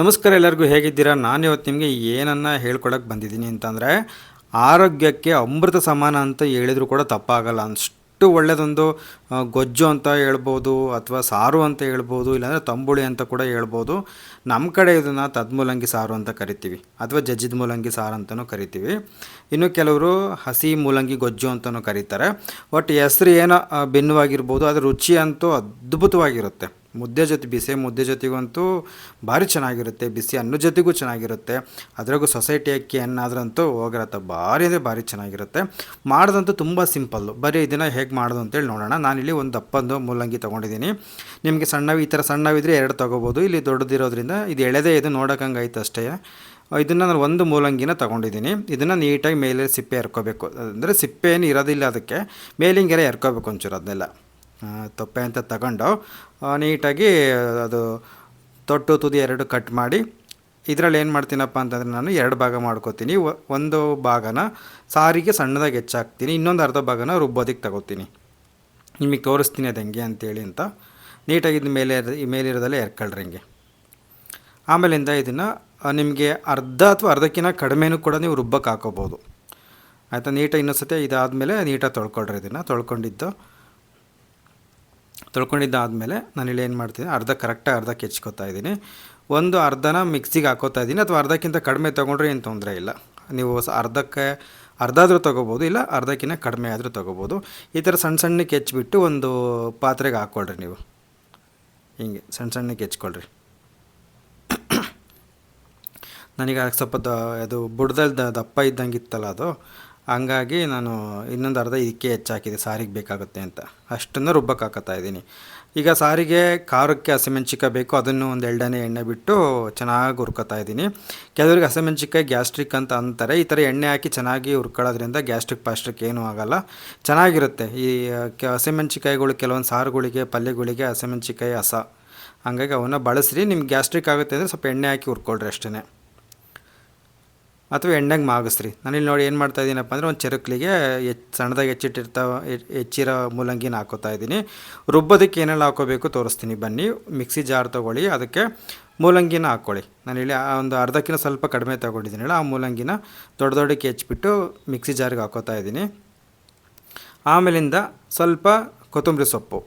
ನಮಸ್ಕಾರ ಎಲ್ಲರಿಗೂ ಹೇಗಿದ್ದೀರಾ? ನಾನು ಇವತ್ತು ನಿಮಗೆ ಏನನ್ನ ಹೇಳ್ಕೊಳಕ್ಕೆ ಬಂದಿದ್ದೀನಿ ಅಂತಂದರೆ, ಆರೋಗ್ಯಕ್ಕೆ ಅಮೃತ ಸಮಾನ ಅಂತ ಹೇಳಿದರೂ ಕೂಡ ತಪ್ಪಾಗಲ್ಲ. ಅಷ್ಟು ಒಳ್ಳೆಯದೊಂದು ಗೊಜ್ಜು ಅಂತ ಹೇಳ್ಬೋದು, ಅಥವಾ ಸಾರು ಅಂತ ಹೇಳ್ಬೋದು, ಇಲ್ಲಾಂದರೆ ತಂಬುಳಿ ಅಂತ ಕೂಡ ಹೇಳ್ಬೋದು. ನಮ್ಮ ಕಡೆ ಇದನ್ನು ತದ್ಮೂಲಂಗಿ ಸಾರು ಅಂತ ಕರಿತೀವಿ, ಅಥವಾ ಜಜ್ಜಿದ ಮೂಲಂಗಿ ಸಾರು ಅಂತಲೂ ಕರಿತೀವಿ. ಇನ್ನು ಕೆಲವರು ಹಸಿ ಮೂಲಂಗಿ ಗೊಜ್ಜು ಅಂತಲೂ ಕರೀತಾರೆ. ಒಟ್ಟು ಹೆಸ್ರು ಏನೋ ಭಿನ್ನವಾಗಿರ್ಬೋದು ಅದರ ರುಚಿ ಅಂತೂ ಅದ್ಭುತವಾಗಿರುತ್ತೆ. ಮುದ್ದೆ ಜೊತೆ ಬಿಸಿ ಮುದ್ದೆ ಜೊತೆಗಂತೂ ಭಾರಿ ಚೆನ್ನಾಗಿರುತ್ತೆ ಬಿಸಿ ಅನ್ನ ಜೊತೆಗೂ ಚೆನ್ನಾಗಿರುತ್ತೆ. ಅದ್ರಾಗೂ ಸೊಸೈಟಿ ಅಕ್ಕಿ ಅನ್ನಾದ್ರಂತೂ ಹೋಗಿರತ್ತೆ, ಭಾರಿ ಅಂದರೆ ಭಾರಿ ಚೆನ್ನಾಗಿರುತ್ತೆ. ಮಾಡೋದಂತೂ ತುಂಬ ಸಿಂಪಲ್ಲು ಬರೀ ಇದನ್ನು ಹೇಗೆ ಮಾಡೋದು ಅಂತೇಳಿ ನೋಡೋಣ. ನಾನಿಲ್ಲಿ ಒಂದು ದಪ್ಪಂದು ಮೂಲಂಗಿ ತೊಗೊಂಡಿದ್ದೀನಿ. ನಿಮಗೆ ಸಣ್ಣವು, ಈ ಥರ ಸಣ್ಣವಿದ್ರೆ ಎರಡು ತೊಗೋಬೋದು. ಇಲ್ಲಿ ದೊಡ್ಡದಿರೋದ್ರಿಂದ ಇದು ಎಳೆದೇ ಇದು ನೋಡೋಕ್ಕಂಗೆ ಐತೆ ಅಷ್ಟೇ. ಇದನ್ನು ನಾನು ಒಂದು ಮೂಲಂಗಿನ ತೊಗೊಂಡಿದ್ದೀನಿ. ಇದನ್ನು ನೀಟಾಗಿ ಮೇಲೆ ಸಿಪ್ಪೆ ಎರ್ಕೋಬೇಕು. ಅಂದರೆ ಸಿಪ್ಪೆ ಏನು ಇರೋದಿಲ್ಲ ಅದಕ್ಕೆ. ಮೇಲಿಂಗೆಲ್ಲ ಎರ್ಕೋಬೇಕು ಒಂಚೂರು ಅದನ್ನೆಲ್ಲ. ತೊಪ್ಪೆ ಅಂತ ತಗೊಂಡು ನೀಟಾಗಿ ಅದು ತೊಟ್ಟು ತುದಿ ಎರಡು ಕಟ್ ಮಾಡಿ, ಇದರಲ್ಲಿ ಏನು ಮಾಡ್ತೀನಪ್ಪ ಅಂತಂದರೆ ನಾನು ಎರಡು ಭಾಗ ಮಾಡ್ಕೋತೀನಿ. ಒಂದು ಭಾಗನ ಸಾರಿಗೆ ಸಣ್ಣದಾಗಿ ಹೆಚ್ಚಾಕ್ತೀನಿ, ಇನ್ನೊಂದು ಅರ್ಧ ಭಾಗನ ರುಬ್ಬೋದಕ್ಕೆ ತಗೋತೀನಿ. ನಿಮಗೆ ತೋರಿಸ್ತೀನಿ ಅದು ಹೆಂಗೆ ಅಂತೇಳಿ ಅಂತ. ನೀಟಾಗಿ ಇದು ಮೇಲೆ ಮೇಲಿರೋದೆಲ್ಲ ಎರ್ಕೊಳ್ರಿ ಹಿಂಗೆ ಆಮೇಲಿಂದ ಇದನ್ನು ನಿಮಗೆ ಅರ್ಧ ಅಥವಾ ಅರ್ಧಕ್ಕಿಂತ ಕಡಿಮೆನೂ ಕೂಡ ನೀವು ರುಬ್ಬಕ್ಕೆ ಹಾಕೋಬೋದು. ಆಯಿತಾ ನೀಟಾಗಿ ಇನ್ನೊಂದು ಸತಿ ಇದಾದಮೇಲೆ ನೀಟಾಗಿ ತೊಳ್ಕೊಳ್ರಿ ಇದನ್ನು, ತೊಳ್ಕೊಂಡಿದ್ದು. ತೊಳ್ಕೊಂಡಿದ್ದಾದಮೇಲೆ ಇಲ್ಲಿ ಏನು ಮಾಡ್ತೀನಿ, ಅರ್ಧ ಕರೆಕ್ಟಾಗಿ ಅರ್ಧ ಕೆಚ್ಕೋತಾ ಇದ್ದೀನಿ. ಒಂದು ಅರ್ಧನ ಮಿಕ್ಸಿಗೆ ಹಾಕೋತಾ ಇದ್ದೀನಿ. ಅಥವಾ ಅರ್ಧಕ್ಕಿಂತ ಕಡಿಮೆ ತೊಗೊಂಡ್ರೆ ಏನು ತೊಂದರೆ ಇಲ್ಲ. ನೀವು ಅರ್ಧಕ್ಕೆ ಅರ್ಧ ಆದರೂ ತೊಗೋಬೋದು, ಇಲ್ಲ ಅರ್ಧಕ್ಕಿಂತ ಕಡಿಮೆ ಆದರೂ ತೊಗೋಬೋದು. ಈ ಥರ ಸಣ್ಣ ಸಣ್ಣಕ್ಕೆ ಹೆಚ್ಚಿಬಿಟ್ಟು ಒಂದು ಪಾತ್ರೆಗೆ ಹಾಕ್ಕೊಳ್ರಿ ನೀವು. ಹಿಂಗೆ ಸಣ್ಣ ಸಣ್ಣಕ್ಕೆ ಹೆಚ್ಕೊಳ್ರಿ ನನಗೆ ಸ್ವಲ್ಪ ದ, ಅದು ಬುಡದಲ್ಲಿ ದಪ್ಪ ಇದ್ದಂಗೆ ಇತ್ತಲ್ಲ ಅದು ಹಂಗಾಗಿ ನಾನು ಇನ್ನೊಂದು ಅರ್ಧ ಇದಕ್ಕೆ ಹೆಚ್ಚಾಕಿದೆ, ಸಾರಿಗೆ ಬೇಕಾಗುತ್ತೆ ಅಂತ. ಅಷ್ಟನ್ನು ರುಬ್ಬಕ್ಕೆ ಹಾಕತ್ತಾ ಇದ್ದೀನಿ. ಈಗ ಸಾರಿಗೆ ಖಾರಕ್ಕೆ ಹಸಿಮೆಣ್ಸಿಕಾಯಿ ಬೇಕು, ಅದನ್ನು ಒಂದು ಎರಡನೇ ಎಣ್ಣೆ ಬಿಟ್ಟು ಚೆನ್ನಾಗಿ ಹುರ್ಕೊತಾ ಇದ್ದೀನಿ. ಕೆಲವರಿಗೆ ಹಸಿಮೆಣ್ಸಿಕಾಯಿ ಗ್ಯಾಸ್ಟ್ರಿಕ್ ಅಂತ ಅಂತಾರೆ. ಈ ಥರ ಎಣ್ಣೆ ಹಾಕಿ ಚೆನ್ನಾಗಿ ಹುರ್ಕೊಳ್ಳೋದ್ರಿಂದ ಗ್ಯಾಸ್ಟ್ರಿಕ್ ಪಾಸ್ಟ್ರಿಕ್ ಏನೂ ಆಗಲ್ಲ. ಚೆನ್ನಾಗಿರುತ್ತೆ. ಈ ಹಸಿಮೆಣ್ಸಿಕಾಯಿಗಳು ಕೆಲವೊಂದು ಸಾರುಗಳಿಗೆ, ಪಲ್ಯಗಳಿಗೆ ಹಸಿಮೆಣ್ಸಿಕಾಯಿ ಹಸ ಹಂಗಾಗಿ ಅವನ್ನ ಬಳಸ್ರಿ. ನಿಮ್ಗೆ ಗ್ಯಾಸ್ಟ್ರಿಕ್ ಆಗುತ್ತೆ ಅಂದರೆ ಸ್ವಲ್ಪ ಎಣ್ಣೆ ಹಾಕಿ ಹುರ್ಕೊಳ್ರಿ ಅಷ್ಟೇ ಅಥವಾ ಎಣ್ಣೆಗೆ ಮಾಗಿಸ್ರಿ. ನಾನಿಲ್ಲಿ ನೋಡಿ ಏನು ಮಾಡ್ತಾ ಇದ್ದೀನಪ್ಪ ಅಂದರೆ ಒಂದು ಚರಕ್ಲಿಗೆ ಹೆಚ್ಚು ಸಣ್ಣದಾಗಿ ಹೆಚ್ಚಿಟ್ಟಿರ್ತಾವ ಹೆಚ್ಚಿರೋ ಮೂಲಂಗಿನ ಹಾಕೋತಾ ಇದ್ದೀನಿ ರುಬ್ಬೋದಕ್ಕೆ ಏನೆಲ್ಲ ಹಾಕೋಬೇಕು ತೋರಿಸ್ತೀನಿ ಬನ್ನಿ. ಮಿಕ್ಸಿ ಜಾರ್ ತೊಗೊಳ್ಳಿ, ಅದಕ್ಕೆ ಮೂಲಂಗಿನ ಹಾಕ್ಕೊಳ್ಳಿ ನಾನಿಲ್ಲಿ ಆ ಒಂದು ಅರ್ಧಕ್ಕಿಂತ ಸ್ವಲ್ಪ ಕಡಿಮೆ ತೊಗೊಂಡಿದ್ದೀನಲ್ಲ, ಆ ಮೂಲಂಗಿನ ದೊಡ್ಡ ದೊಡ್ಡಕ್ಕೆ ಹೆಚ್ಚಿಬಿಟ್ಟು ಮಿಕ್ಸಿ ಜಾರಿಗೆ ಹಾಕೋತಾ ಇದ್ದೀನಿ ಆಮೇಲಿಂದ ಸ್ವಲ್ಪ ಕೊತ್ತಂಬರಿ ಸೊಪ್ಪು.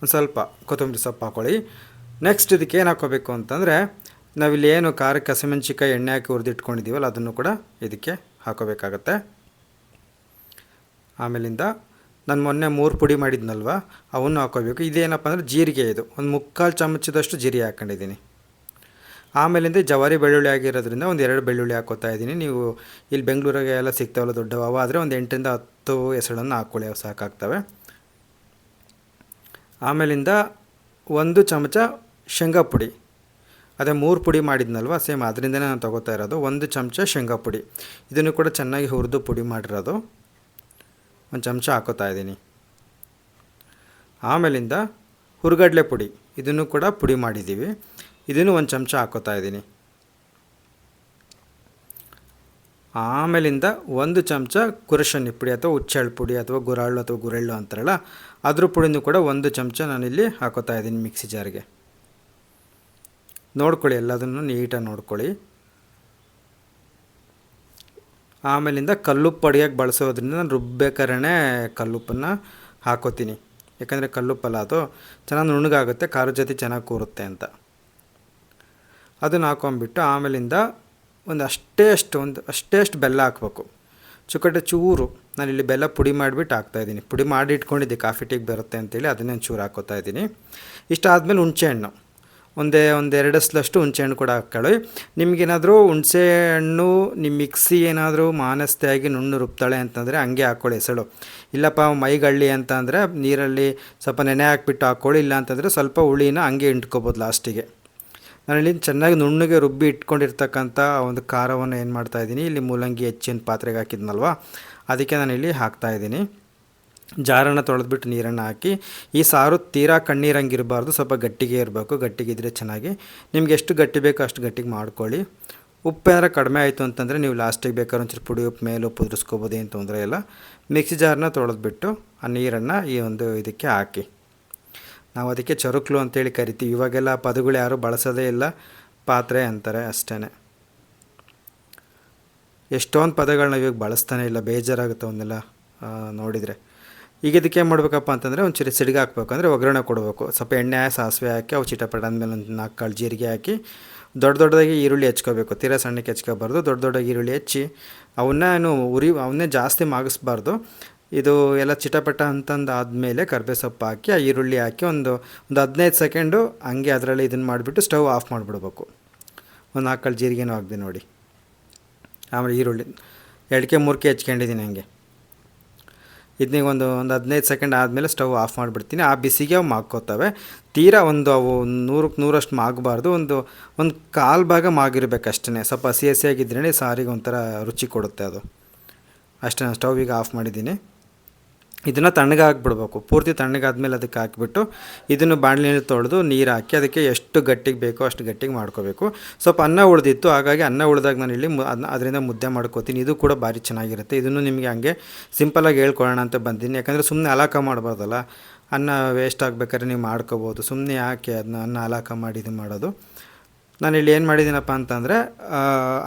ಒಂದು ಸ್ವಲ್ಪ ಕೊತ್ತಂಬರಿ ಸೊಪ್ಪು ಹಾಕ್ಕೊಳ್ಳಿ ನೆಕ್ಸ್ಟ್ ಇದಕ್ಕೆ ಏನು ಹಾಕೋಬೇಕು ಅಂತಂದರೆ ನಾವಿಲ್ಲಿ ಏನು ಖಾರಕ್ಕೆ ಹಸಿಮೆಣ್ಸಿಕಾಯಿ ಎಣ್ಣೆ ಹಾಕಿ ಹುರಿದಿಟ್ಕೊಂಡಿದ್ದೀವಲ್ಲ, ಅದನ್ನು ಕೂಡ ಇದಕ್ಕೆ ಹಾಕೋಬೇಕಾಗತ್ತೆ. ಆಮೇಲಿಂದ ನಾನು ಮೊನ್ನೆ ಮೂರು ಪುಡಿ ಮಾಡಿದ್ನಲ್ವ, ಅವನ್ನು ಹಾಕೋಬೇಕು. ಇದೇನಪ್ಪ ಅಂದರೆ ಜೀರಿಗೆ ಇದು. ಒಂದು ಮುಕ್ಕಾಲು ಚಮಚದಷ್ಟು ಜೀರಿಗೆ ಹಾಕ್ಕೊಂಡಿದ್ದೀನಿ ಆಮೇಲಿಂದ ಜವಾರಿ ಬೆಳ್ಳುಳ್ಳಿ ಆಗಿರೋದ್ರಿಂದ ಒಂದು ಎರಡು ಬೆಳ್ಳುಳ್ಳಿ ಹಾಕೋತಾ ಇದ್ದೀನಿ. ನೀವು ಇಲ್ಲಿ ಬೆಂಗಳೂರಿಗೆ ಎಲ್ಲ ಸಿಗ್ತಾವಲ್ಲ ದೊಡ್ಡ ಅವು ಆದರೆ ಒಂದು ಎಂಟರಿಂದ ಹತ್ತು ಹೆಸರನ್ನು ಹಾಕ್ಕೊಳ್ಳಿ ಅವು ಸಾಕಾಗ್ತವೆ. ಆಮೇಲಿಂದ ಒಂದು ಚಮಚ ಶೇಂಗಾ ಪುಡಿ. ಅದೇ ಮೂರು ಪುಡಿ ಮಾಡಿದ್ನಲ್ವ? ಸೇಮ್ ಅದರಿಂದನೇ ನಾನು ತೊಗೋತಾ ಇರೋದು. ಒಂದು ಚಮಚ ಶೇಂಗಾ ಪುಡಿ. ಇದನ್ನು ಕೂಡ ಚೆನ್ನಾಗಿ ಹುರಿದು ಪುಡಿ ಮಾಡಿರೋದು. ಒಂದು ಚಮಚ ಹಾಕೋತಾ ಇದ್ದೀನಿ. ಆಮೇಲಿಂದ ಹುರುಗಡ್ಲೆ ಪುಡಿ. ಇದನ್ನು ಕೂಡ ಪುಡಿ ಮಾಡಿದ್ದೀವಿ. ಇದನ್ನು ಒಂದು ಚಮಚ ಹಾಕೋತಾ ಇದ್ದೀನಿ. ಆಮೇಲಿಂದ ಒಂದು ಚಮಚ ಕುರಶನಿ ಪುಡಿ ಅಥವಾ ಹುಚ್ಚೆಳ್ಳು ಪುಡಿ ಅಥವಾ ಗುರಾಳು ಅಥವಾ ಗುರೆಳ್ಳು ಅಂತಾರಲ್ಲ, ಅದ್ರ ಪುಡಿನೂ ಕೂಡ ಒಂದು ಚಮಚ ನಾನಿಲ್ಲಿ ಹಾಕೋತಾ ಇದ್ದೀನಿ ಮಿಕ್ಸಿ ಜಾರ್ಗೆ. ನೋಡ್ಕೊಳ್ಳಿ, ಎಲ್ಲದನ್ನು ನೀಟಾಗಿ ನೋಡ್ಕೊಳ್ಳಿ. ಆಮೇಲಿಂದ ಕಲ್ಲುಪ್ಪು ಅಡುಗೆಗೆ ಬಳಸೋದ್ರಿಂದ ನಾನು ರುಬ್ಬೇಕಾದ್ರೆ ಕಲ್ಲುಪ್ಪನ್ನು ಹಾಕೋತೀನಿ. ಯಾಕಂದರೆ ಕಲ್ಲುಪ್ಪಲ್ಲ ಅದು, ಚೆನ್ನಾಗಿ ನುಣ್ಣಗಾಗುತ್ತೆ, ಖಾರದ ಜೊತೆ ಚೆನ್ನಾಗಿ ಕೂರುತ್ತೆ ಅಂತ. ಅದನ್ನು ಹಾಕೊಂಡ್ಬಿಟ್ಟು ಆಮೇಲಿಂದ ಒಂದು ಅಷ್ಟೇ ಅಷ್ಟು, ಒಂದು ಅಷ್ಟೇ ಅಷ್ಟು ಬೆಲ್ಲ ಹಾಕ್ಬೇಕು. ಚುಕ್ಕಟ್ಟೆ ಚೂರು ನಾನು ಇಲ್ಲಿ ಬೆಲ್ಲ ಪುಡಿ ಮಾಡಿಬಿಟ್ಟು ಹಾಕ್ತಾಯಿದ್ದೀನಿ ಪುಡಿ ಮಾಡಿ ಇಟ್ಕೊಂಡಿದ್ದೆ, ಕಾಫಿ ಟೀಗೆ ಬರುತ್ತೆ ಅಂತೇಳಿ ಅದನ್ನೇ ಚೂರು ಹಾಕೋತಾ ಇದ್ದೀನಿ. ಇಷ್ಟಾದಮೇಲೆ ಹುಣಸೆ ಹಣ್ಣು ಒಂದೇ ಒಂದು ಎರಡಸ್ಲಷ್ಟು ಹುಣಸೆ ಹಣ್ಣು ಕೂಡ ಹಾಕ್ಕೊಳ್ಳಿ ನಿಮಗೇನಾದರೂ ಹುಣಸೆ ಹಣ್ಣು ನಿಮ್ಮ ಮಿಕ್ಸಿ ಏನಾದರೂ ಮಾನಸ್ತೆಯಾಗಿ ನುಣ್ಣು ರುಬ್ತಾಳೆ ಅಂತಂದರೆ ಹಂಗೆ ಹಾಕ್ಕೊಳ್ಳಿ ಹೆಸಳು. ಇಲ್ಲಪ್ಪ, ಮೈಗಳ್ಳಿ ಅಂತ ಅಂದರೆ ನೀರಲ್ಲಿ ಸ್ವಲ್ಪ ನೆನೆ ಹಾಕ್ಬಿಟ್ಟು ಹಾಕ್ಕೊಳ್ಳಿ, ಇಲ್ಲ ಅಂತಂದರೆ ಸ್ವಲ್ಪ ಹುಳಿನ ಹಂಗೆ ಇಂಟ್ಕೊಬೋದು ಲಾಸ್ಟಿಗೆ. ನಾನಿಲ್ಲಿ ಚೆನ್ನಾಗಿ ನುಣ್ಣಗೆ ರುಬ್ಬಿ ಇಟ್ಕೊಂಡಿರ್ತಕ್ಕಂಥ ಒಂದು ಖಾರವನ್ನು ಏನು ಮಾಡ್ತಾ ಇದ್ದೀನಿ, ಇಲ್ಲಿ ಮೂಲಂಗಿ ಹೆಚ್ಚಿನ ಪಾತ್ರೆಗೆ ಹಾಕಿದ್ನಲ್ವ? ಅದಕ್ಕೆ ನಾನಿಲ್ಲಿ ಹಾಕ್ತಾ ಇದ್ದೀನಿ. ಜಾರನ್ನು ತೊಳೆದ್ಬಿಟ್ಟು ನೀರನ್ನು ಹಾಕಿ, ಈ ಸಾರು ತೀರಾ ಕಣ್ಣೀರಂಗಿರಬಾರ್ದು ಸ್ವಲ್ಪ ಗಟ್ಟಿಗೆ ಇರಬೇಕು ಗಟ್ಟಿಗಿದ್ರೆ ಚೆನ್ನಾಗಿ. ನಿಮ್ಗೆ ಎಷ್ಟು ಗಟ್ಟಿ ಬೇಕೋ ಅಷ್ಟು ಗಟ್ಟಿಗೆ ಮಾಡ್ಕೊಳ್ಳಿ. ಉಪ್ಪು ಏನಾರ ಕಡಿಮೆ ಆಯಿತು ಅಂತಂದರೆ ನೀವು ಲಾಸ್ಟಿಗೆ ಬೇಕಾದ್ರೆ ಒಂಚೂರು ಪುಡಿ ಉಪ್ಪು, ಮೇಲೆ ಉಪ್ಪು ಉದುರಿಸ್ಕೋಬೋದು, ಏನು ತೊಂದರೆ ಇಲ್ಲ. ಮಿಕ್ಸಿ ಜಾರನ್ನ ತೊಳೆದ್ಬಿಟ್ಟು ಆ ನೀರನ್ನು ಈ ಒಂದು ಇದಕ್ಕೆ ಹಾಕಿ. ನಾವು ಅದಕ್ಕೆ ಚರುಕ್ಲು ಅಂತೇಳಿ ಕರಿತೀವಿ. ಇವಾಗೆಲ್ಲ ಪದಗಳು ಯಾರೂ ಬಳಸೋದೇ ಇಲ್ಲ. ಪಾತ್ರೆ ಅಂತಾರೆ ಅಷ್ಟೇ ಎಷ್ಟೊಂದು ಪದಗಳನ್ನ ಇವಾಗ ಬಳಸ್ತಾನೆ ಇಲ್ಲ. ಬೇಜಾರಾಗುತ್ತೆ ಅವನ್ನೆಲ್ಲ ನೋಡಿದರೆ. ಈಗ ಇದಕ್ಕೆ ಏನು ಮಾಡಬೇಕಪ್ಪ ಅಂತಂದರೆ ಒಂಚೂರು ಚಿರಿ ಸಿಡಿಗೆ ಹಾಕ್ಬೇಕು. ಅಂದರೆ ಒಗ್ಗರಣೆ ಕೊಡಬೇಕು. ಸ್ವಲ್ಪ ಎಣ್ಣೆ ಸಾಸಿವೆ ಹಾಕಿ, ಅವು ಚಿಟಪಟ ಅಂದಮೇಲೆ ಒಂದು ನಾಲ್ಕು ಕಾಳು ಜೀರಿಗೆ ಹಾಕಿ ದೊಡ್ಡ ದೊಡ್ಡದಾಗಿ ಈರುಳ್ಳಿ ಹೆಚ್ಕೋಬೇಕು. ತೀರಾ ಸಣ್ಣಕ್ಕೆ ಹೆಚ್ಕೋಬಾರ್ದು. ದೊಡ್ಡ ದೊಡ್ಡ ಈರುಳ್ಳಿ ಹೆಚ್ಚಿ ಅವನ್ನ ಏನು ಉರಿ, ಅವನ್ನೇ ಜಾಸ್ತಿ ಮಾಗಿಸ್ಬಾರ್ದು. ಇದು ಎಲ್ಲ ಚಿಟಪಟ ಅಂತಂದು ಆದಮೇಲೆ ಕರ್ಬೇ ಸೊಪ್ಪು ಹಾಕಿ, ಆ ಈರುಳ್ಳಿ ಹಾಕಿ ಒಂದು ಒಂದು ಹದಿನೈದು ಸೆಕೆಂಡು ಹಂಗೆ ಅದರಲ್ಲಿ ಇದನ್ನು ಮಾಡಿಬಿಟ್ಟು ಸ್ಟವ್ ಆಫ್ ಮಾಡಿಬಿಡ್ಬೇಕು. ಒಂದು ನಾಲ್ಕು ಕಾಳು ಜೀರಿಗೆನೂ ಹಾಕ್ದೆ ನೋಡಿ. ಆಮೇಲೆ ಈರುಳ್ಳಿ. ಎರಡಕ್ಕೆ ಮೂರಕ್ಕೆ ಹೆಚ್ಕೊಂಡಿದ್ದೀನಿ ಹಂಗೆ. ಇದನ್ನ ಒಂದು ಒಂದು ಹದಿನೈದು ಸೆಕೆಂಡ್ ಆದಮೇಲೆ ಸ್ಟವ್ ಆಫ್ ಮಾಡಿಬಿಡ್ತೀನಿ. ಆ ಬಿಸಿಗೆ ಅವು ಮಾಗ್ಕೋತವೆ ತೀರಾ ಒಂದು ಅವು ನೂರಕ್ಕೆ ನೂರಷ್ಟು ಮಾಗಬಾರ್ದು. ಒಂದು ಒಂದು ಕಾಲು ಭಾಗ ಮಾಗಿರ್ಬೇಕು ಅಷ್ಟೇ ಸ್ವಲ್ಪ ಹಸಿ ಹಸಿಯಾಗಿದ್ರೇ ಸಾರಿಗೆ ಒಂಥರ ರುಚಿ ಕೊಡುತ್ತೆ ಅದು. ಅಷ್ಟೇ, ನಾನು ಸ್ಟವ್ ಈಗ ಆಫ್ ಮಾಡಿದ್ದೀನಿ. ಇದನ್ನು ತಣ್ಣಗೆ ಹಾಕ್ಬಿಡ್ಬೇಕು. ಪೂರ್ತಿ ತಣ್ಣಗಾದ್ಮೇಲೆ ಅದಕ್ಕೆ ಹಾಕಿಬಿಟ್ಟು ಇದನ್ನು ಬಾಣಲಿನಲ್ಲಿ ತೊಳೆದು ನೀರು ಹಾಕಿ ಅದಕ್ಕೆ ಎಷ್ಟು ಗಟ್ಟಿಗೆ ಬೇಕೋ ಅಷ್ಟು ಗಟ್ಟಿಗೆ ಮಾಡ್ಕೋಬೇಕು. ಸ್ವಲ್ಪ ಅನ್ನ ಉಳಿದಿತ್ತು, ಹಾಗಾಗಿ ಅನ್ನ ಉಳಿದಾಗ ನಾನು ಇಲ್ಲಿ ಅದರಿಂದ ಮುದ್ದೆ ಮಾಡ್ಕೋತೀನಿ. ಇದು ಕೂಡ ಭಾರಿ ಚೆನ್ನಾಗಿರುತ್ತೆ. ಇದನ್ನು ನಿಮಗೆ ಹಂಗೆ ಸಿಂಪಲಾಗಿ ಹೇಳ್ಕೊಳ್ಳೋಣ ಅಂತ ಬಂದೀನಿ ಯಾಕಂದರೆ ಸುಮ್ಮನೆ ಅಲಾಕ ಮಾಡ್ಬಾರ್ದಲ್ಲ. ಅನ್ನ ವೇಸ್ಟ್ ಆಗಬೇಕಾದ್ರೆ ನೀವು ಮಾಡ್ಕೋಬೋದು. ಸುಮ್ಮನೆ ಹಾಕಿ ಅದನ್ನ ಅನ್ನ ಅಲಾಕ ಮಾಡಿ ಇದು ಮಾಡೋದು? ನಾನು ಇಲ್ಲಿ ಏನು ಮಾಡಿದ್ದೀನಪ್ಪ ಅಂತಂದರೆ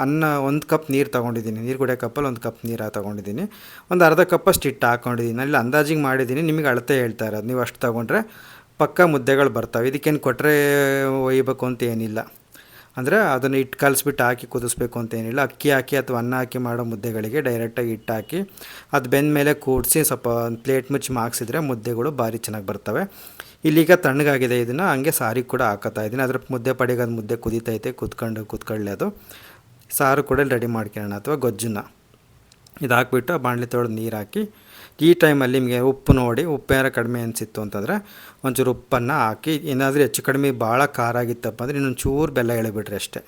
ಅನ್ನ ಒಂದು ಕಪ್ ನೀರು ತೊಗೊಂಡಿದ್ದೀನಿ. ನೀರು ಕುಡಿಯೋ ಕಪ್ಪಲ್ಲಿ ಒಂದು ಕಪ್ ನೀರು ತೊಗೊಂಡಿದ್ದೀನಿ. ಒಂದು ಅರ್ಧ ಕಪ್ಪಷ್ಟು ಹಿಟ್ಟು ಹಾಕ್ಕೊಂಡಿದ್ದೀನಿ ಇಲ್ಲಿ ಅಂದಾಜಿಗೆ ಮಾಡಿದ್ದೀನಿ. ನಿಮಗೆ ಅಳತೆ ಹೇಳ್ತಾ ಇರೋದು. ನೀವು ಅಷ್ಟು ತೊಗೊಂಡ್ರೆ ಪಕ್ಕ ಮುದ್ದೆಗಳು ಬರ್ತಾವೆ. ಇದಕ್ಕೇನು ಕೊಟ್ಟರೆ ಒಯ್ಯಬೇಕು ಅಂತ ಏನಿಲ್ಲ. ಅಂದರೆ ಅದನ್ನು ಹಿಟ್ಟು ಕಲಿಸ್ಬಿಟ್ಟು ಹಾಕಿ ಕುದಿಸ್ಬೇಕು ಅಂತೇನಿಲ್ಲ ಅಕ್ಕಿ ಹಾಕಿ ಅಥವಾ ಅನ್ನ ಹಾಕಿ ಮಾಡೋ ಮುದ್ದೆಗಳಿಗೆ ಡೈರೆಕ್ಟಾಗಿ ಹಿಟ್ಟು ಹಾಕಿ ಅದು ಬೆಂದ ಮೇಲೆ ಕೂಡಿಸಿ ಸ್ವಲ್ಪ ಪ್ಲೇಟ್ ಮುಚ್ಚಿ ಮಾಕ್ಸಿದ್ರೆ ಮುದ್ದೆಗಳು ಭಾರಿ ಚೆನ್ನಾಗಿ ಬರ್ತವೆ. ಇಲ್ಲೀಗ ತಣ್ಣಗಾಗಿದೆ ಇದನ್ನು, ಹಂಗೆ ಸಾರಿಗೆ ಕೂಡ ಹಾಕತ್ತಾ ಇದ್ದೀನಿ. ಅದ್ರ ಮುದ್ದೆ ಪಡೆಗೆ ಅದು ಮುದ್ದೆ ಕುದೀತೈತೆ, ಕುತ್ಕೊಂಡು ಕುತ್ಕೊಳ್ಳೋದು ಸಾರು ಕೂಡ ರೆಡಿ ಮಾಡ್ಕೊಳ್ಳೋಣ ಅಥವಾ ಗೊಜ್ಜನ್ನ. ಇದು ಹಾಕ್ಬಿಟ್ಟು ಬಾಣಲೆ ತೊಳೆದು ನೀರು ಹಾಕಿ ಈ ಟೈಮಲ್ಲಿ ನಿಮಗೆ ಉಪ್ಪು ನೋಡಿ, ಉಪ್ಪು ಏನಾರು ಕಡಿಮೆ ಅನಿಸಿತ್ತು ಅಂತಂದರೆ ಒಂಚೂರು ಉಪ್ಪನ್ನು ಹಾಕಿ, ಏನಾದರೂ ಹೆಚ್ಚು ಕಡಿಮೆ ಭಾಳ ಖಾರ ಆಗಿತ್ತಪ್ಪ ಅಂದರೆ ಇನ್ನೊಂದು ಚೂರು ಬೆಲ್ಲ ಎಳೆಬಿಟ್ರಿ ಅಷ್ಟೇ.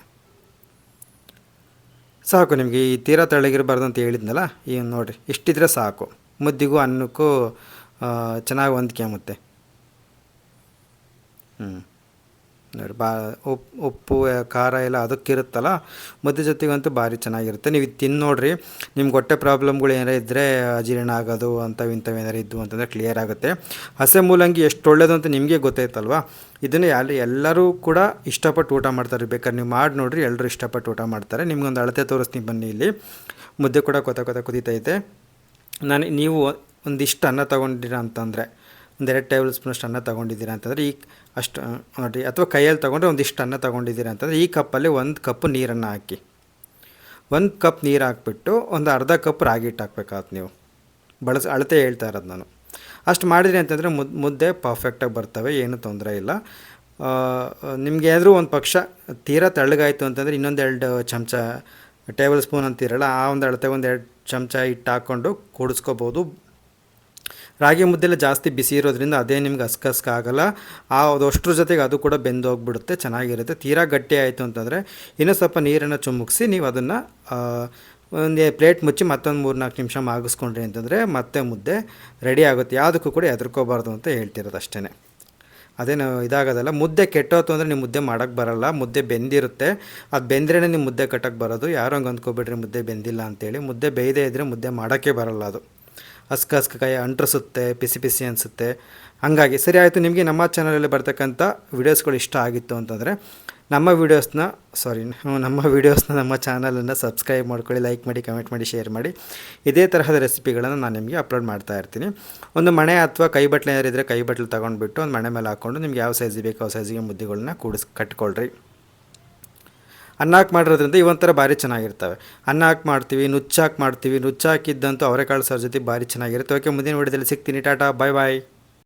ಸಾಕು ನಿಮಗೆ, ಈ ತೀರಾ ತೆಳಗಿರಬಾರ್ದು ಅಂತ ಹೇಳಿದ್ನಲ್ಲ, ಈ ನೋಡಿರಿ, ಇಷ್ಟಿದ್ರೆ ಸಾಕು. ಮುದ್ದಿಗೂ ಅನ್ನಕ್ಕೂ ಚೆನ್ನಾಗಿ ಹೊಂದ್ಕೊಂಬುತ್ತೆ ಹ್ಞೂ ನೋಡಿ, ಬಾ ಉಪ್ಪು ಉಪ್ಪು ಖಾರ ಎಲ್ಲ ಅದಕ್ಕಿರುತ್ತಲ್ಲ, ಮುದ್ದೆ ಜೊತೆಗಂತೂ ಭಾರಿ ಚೆನ್ನಾಗಿರುತ್ತೆ. ನೀವು ಇದು ತಿಂದು ನೋಡ್ರಿ, ನಿಮ್ಗೆ ಹೊಟ್ಟೆ ಪ್ರಾಬ್ಲಮ್ಗಳು ಏನಾರ ಇದ್ದರೆ ಅಜೀರ್ಣ ಆಗೋದು ಅಂಥವು ಇಂಥವು ಏನಾರು ಇದ್ದು ಅಂತಂದರೆ ಕ್ಲಿಯರ್ ಆಗುತ್ತೆ. ಹಸೆ ಮೂಲಂಗಿ ಎಷ್ಟು ಒಳ್ಳೇದು ಅಂತ ನಿಮಗೆ ಗೊತ್ತೈತಲ್ವಾ ಇದನ್ನು ಯಾರು ಎಲ್ಲರೂ ಕೂಡ ಇಷ್ಟಪಟ್ಟು ಊಟ ಮಾಡ್ತಾರೆ. ಬೇಕಾದ್ರೆ ನೀವು ಮಾಡಿ ನೋಡಿರಿ ಎಲ್ಲರೂ ಇಷ್ಟಪಟ್ಟು ಊಟ ಮಾಡ್ತಾರೆ. ನಿಮ್ಗೊಂದು ಅಳತೆ ತೋರಿಸ್ತೀನಿ ಬನ್ನಿ ಇಲ್ಲಿ. ಮುದ್ದೆ ಕೂಡ ಕೊತ ಕೊತ ಕುದೀತೈತೆ ನಾನು, ನೀವು ಒಂದಿಷ್ಟು ಅನ್ನ ತೊಗೊಂಡಿರ ಅಂತಂದರೆ ಒಂದೆರಡು ಟೇಬಲ್ ಸ್ಪೂನಷ್ಟು ಅನ್ನ ತೊಗೊಂಡಿದ್ದೀರಾ ಅಂತಂದರೆ ಈ ಅಷ್ಟು ನೋಡಿರಿ ಅಥವಾ ಕೈಯಲ್ಲಿ ತೊಗೊಂಡ್ರೆ ಒಂದಿಷ್ಟು ಅನ್ನ ತೊಗೊಂಡಿದ್ದೀರಾ ಅಂತಂದರೆ ಈ ಕಪ್ಪಲ್ಲಿ ಒಂದು ಕಪ್ ನೀರನ್ನು ಹಾಕಿ. ಒಂದು ಕಪ್ ನೀರು ಹಾಕ್ಬಿಟ್ಟು ಒಂದು ಅರ್ಧ ಕಪ್ ರಾಗಿ ಹಿಟ್ಟು ಹಾಕ್ಬೇಕಾಗತ್ತೆ ನೀವು. ಬಳಸಿ, ಅಳತೆ ಹೇಳ್ತಾ ಇರೋದು ನಾನು. ಅಷ್ಟು ಮಾಡಿದ್ರಿ ಅಂತಂದರೆ ಮುದ್, ಮುದ್ದೆ ಪರ್ಫೆಕ್ಟಾಗಿ ಬರ್ತವೆ, ಏನೂ ತೊಂದರೆ ಇಲ್ಲ. ನಿಮ್ಗೆ ಏನಾದರೂ ಒಂದು ಪಕ್ಷ ತೀರಾ ತೆಳ್ಳಗಾಯಿತು ಅಂತಂದರೆ ಇನ್ನೊಂದು ಎರಡು ಚಮಚ ಟೇಬಲ್ ಸ್ಪೂನ್ ಅಂತೀರಲ್ಲ, ಆ ಒಂದು ಅಳತೆ ಒಂದು ಎರಡು ಚಮಚ ಹಿಟ್ಟು ಹಾಕ್ಕೊಂಡು ಕೂಡಿಸ್ಕೋಬೋದು. ರಾಗಿ ಮುದ್ದೆಲ್ಲ ಜಾಸ್ತಿ ಬಿಸಿ ಇರೋದ್ರಿಂದ ಅದೇ ನಿಮ್ಗೆ ಹಸ್ಕಸ್ಕ ಆಗಲ್ಲ. ಆ ಅದಷ್ಟ್ರ ಜೊತೆಗೆ ಅದು ಕೂಡ ಬೆಂದು ಹೋಗ್ಬಿಡುತ್ತೆ ಚೆನ್ನಾಗಿರುತ್ತೆ. ತೀರಾ ಗಟ್ಟಿ ಆಯಿತು ಅಂತಂದರೆ ಇನ್ನೂ ಸ್ವಲ್ಪ ನೀರನ್ನು ಚುಮುಕ್ಸಿ ನೀವು ಅದನ್ನು ಒಂದು ಪ್ಲೇಟ್ ಮುಚ್ಚಿ ಮತ್ತೊಂದು ಮೂರು ನಾಲ್ಕು ನಿಮಿಷ ಮಾಗಿಸ್ಕೊಂಡ್ರಿ ಅಂತಂದರೆ ಮತ್ತೆ ಮುದ್ದೆ ರೆಡಿ ಆಗುತ್ತೆ. ಯಾವುದಕ್ಕೂ ಕೂಡ ಹೆದರ್ಕೋಬಾರ್ದು ಅಂತ ಹೇಳ್ತಿರೋದು ಅಷ್ಟೇ ಅದೇನು ಇದಾಗೋದಲ್ಲ, ಮುದ್ದೆ ಕೆಟ್ಟೋತು ಅಂದರೆ ನಿಮ್ಮ ಮುದ್ದೆ ಮಾಡೋಕ್ಕೆ ಬರಲ್ಲ, ಮುದ್ದೆ ಬೆಂದಿರುತ್ತೆ. ಅದು ಬೆಂದ್ರೇ ನಿಮ್ಮ ಮುದ್ದೆ ಕಟ್ಟಕ್ಕೆ ಬರೋದು. ಯಾರೋ ಹಂಗೆ ಅಂದ್ಕೊಬಿಡ್ರಿ ಮುದ್ದೆ ಬೆಂದಿಲ್ಲ ಅಂತೇಳಿ ಮುದ್ದೆ ಬೇಯದೇ ಇದ್ದರೆ ಮುದ್ದೆ ಮಾಡೋಕ್ಕೆ ಬರಲ್ಲ ಅದು. ಹಸ್ಕ ಹಸ್ಕ ಕೈ ಅಂಟ್ರಿಸುತ್ತೆ, ಪಿಸಿ ಪಿಸಿ ಅನಿಸುತ್ತೆ. ಹಾಗಾಗಿ ಸರಿ ಆಯಿತು, ನಿಮಗೆ ನಮ್ಮ ಚಾನಲಲ್ಲಿ ಬರ್ತಕ್ಕಂಥ ವೀಡಿಯೋಸ್ಗಳು ಇಷ್ಟ ಆಗಿತ್ತು ಅಂತಂದರೆ ನಮ್ಮ ವೀಡಿಯೋಸ್ನ ಸಾರಿ ನಮ್ಮ ವೀಡಿಯೋಸ್ನ ನಮ್ಮ ಚಾನಲನ್ನು ಸಬ್ಸ್ಕ್ರೈಬ್ ಮಾಡ್ಕೊಳ್ಳಿ ಲೈಕ್ ಮಾಡಿ ಕಮೆಂಟ್ ಮಾಡಿ ಶೇರ್ ಮಾಡಿ. ಇದೇ ತರಹದ ರೆಸಿಪಿಗಳನ್ನು ನಾನು ನಿಮಗೆ ಅಪ್ಲೋಡ್ ಮಾಡ್ತಾ ಇರ್ತೀನಿ. ಒಂದು ಮಣೆ ಅಥವಾ ಕೈ ಬಟ್ಲೆ ಇದ್ದರೆ ಕೈ ಬಟ್ಲು ತೊಗೊಂಡ್ಬಿಟ್ಟು ಒಂದು ಮಣೆ ಮೇಲೆ ಹಾಕ್ಕೊಂಡು ನಿಮ್ಗೆ ಯಾವ ಸೈಜ್ ಬೇಕೋ ಆ ಸೈಜಿಗೆ ಮುದ್ದೆಗಳನ್ನ ಕೂಡಿಸ್, ಕಟ್ಕೊಳ್ರಿ. ಅನ್ನ ಹಾಕಿ ಮಾಡಿರೋದ್ರಿಂದ ಇವೊಂಥರ ಭಾರಿ ಚೆನ್ನಾಗಿರ್ತವೆ. ಅನ್ನ ಹಾಕಿ ಮಾಡ್ತೀವಿ, ನುಚ್ಚಾಕಿ ಮಾಡ್ತೀವಿ, ನುಚ್ಚಾಕಿದ್ದಂತೂ ಅವರೆಕಾಳು ಸಾರು ಜೊತೆ ಭಾರಿ ಚೆನ್ನಾಗಿರುತ್ತೆ. ಓಕೆ, ಮುಂದಿನ ವಿಡಿಯೋದಲ್ಲಿ ಸಿಗ್ತೀನಿ. ಟಾಟಾ ಬಾಯ್ ಬಾಯ್